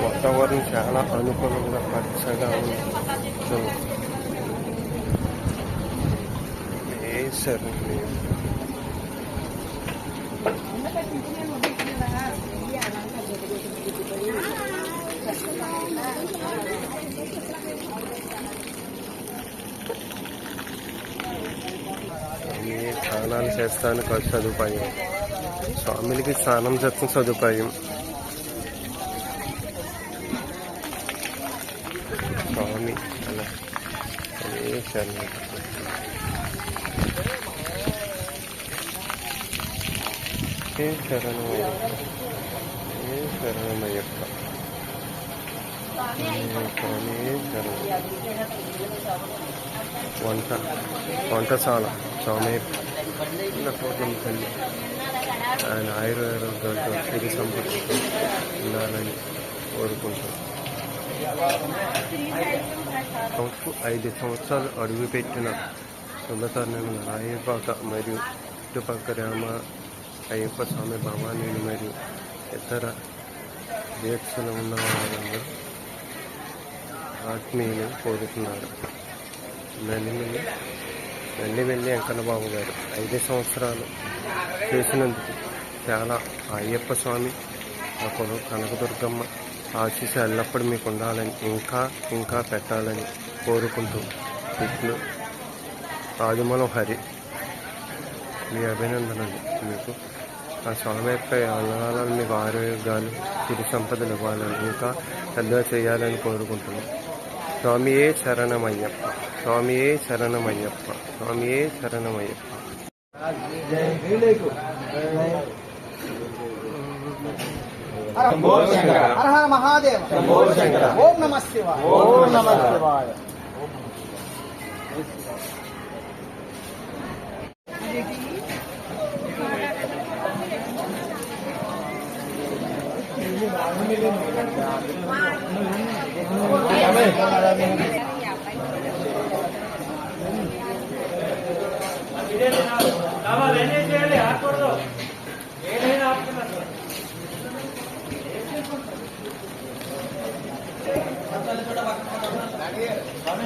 వాతావరణం చాలా అనుకూలంగా పచ్చగా ఉంటుంది ఏ స్నానాలు చేస్తానికి సదుపాయం స్వామికి స్నానం చేస్తాం సదుపాయం ఏ శరణం ఏ శరణమయ్యప్ప ఏ శరణమయ్యప్ప ఏ స్వామి ఏ శరణం వంట వంటశాల స్వామి పూర్ణం తల్లి ఆయన ఆయుర్వేదాలతో సిరి సంపత్తితో ఉండాలని కోరుకుంటాం సంవత్సరం ఐదు సంవత్సరాలు అడుగుపెట్టిన శుభతరుణం రాయపాక మరియు చుట్టుపక్కల రామ అయ్యప్ప స్వామి భవానీ మరియు ఇతర దీక్షలు ఉన్న వారందరూ ఆత్మీయులు కోరుతున్నారు. నల్లిమిల్లి నల్లివెల్లి వెంకన్నబాబు గారు ఐదు సంవత్సరాలు చేసినందుకు చాలా అయ్యప్ప స్వామి అప్పుడు కనకదుర్గమ్మ ఆశీస్సు ఎల్లప్పుడూ మీకు ఉండాలని ఇంకా ఇంకా పెట్టాలని కోరుకుంటూ ఇట్లు రాజమలం హరి మీ అభినందనలు మీకు. ఆ స్వామి యొక్క అన్నదానాలు మీకు ఆరోగ్యాలు సిరి సంపదలు ఇవ్వాలని ఇంకా పెద్దగా చేయాలని కోరుకుంటున్నాం. స్వామియే శరణమయ్యప్ప స్వామియే శరణమయ్యప్ప స్వామియే శరణమయ్యప్ప. హర హర మహాదేవ ఓం నమ శివాయ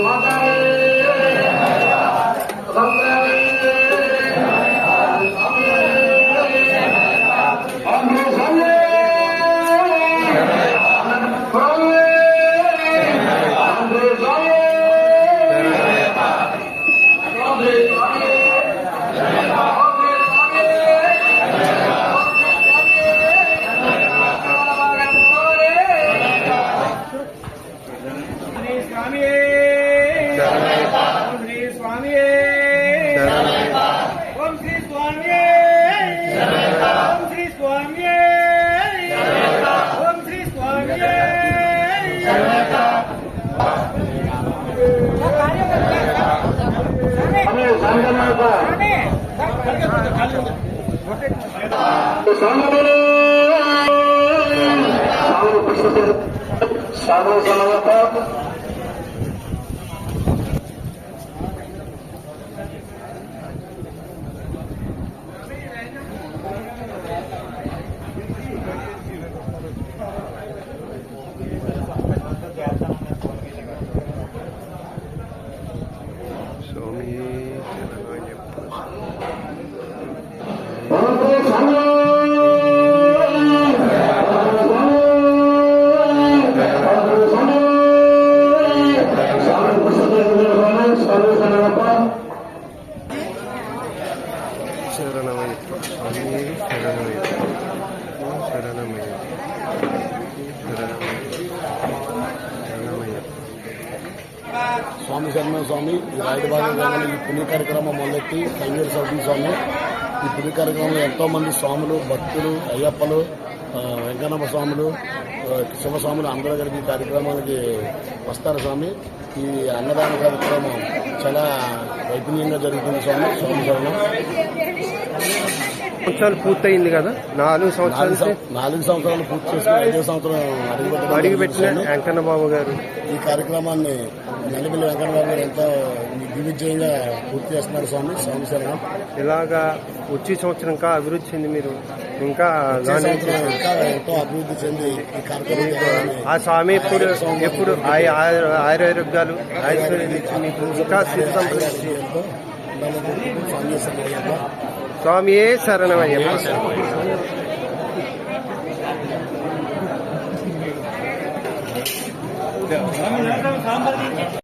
your mother. সাধু সমাগত స్వామి శర్మ స్వామి ఈ రాయలబాగం గ్రామంలో ఈ పుణ్య కార్యక్రమం మొదలెట్టి కైవేరు సౌదీ స్వామి. ఈ పుణ్య కార్యక్రమంలో ఎంతో మంది స్వాములు భక్తులు అయ్యప్పలు వెంకన్నమ్మ స్వాములు శివస్వాములు అందరూ కలిపి ఈ కార్యక్రమానికి వస్తారు స్వామి. ఈ అన్నదాన కార్యక్రమం చాలా వైపుణ్యంగా జరుగుతుంది స్వామి స్వామి సంవత్సరాలు పూర్తయింది కదా? నాలుగు సంవత్సరాల నాలుగు సంవత్సరాలు పూర్తి చేసుకుని ఐదో సంవత్సరం. వెంకన్న బాబు గారు. ఈ కార్యక్రమాన్ని నల్లబెల్లి వెంకటబాబు గారు ఎంతో దిగ్విజయంగా పూర్తి చేస్తున్నారు స్వామి. స్వామి శరణం. ఇలాగా వచ్చే సంవత్సరం ఇంకా అభివృద్ధి చెంది మీరు. ఇంకా ఎంతో అభివృద్ధి చెంది ఈ కార్యక్రమం చేయాలని ఆ స్వామి ఎప్పుడు ఎప్పుడు ఆయ- ఆయ- ఆయురారోగ్యాలు ఐశ్వర్యం ఇంకా సిద్ధ స్వామి स्वामी शरण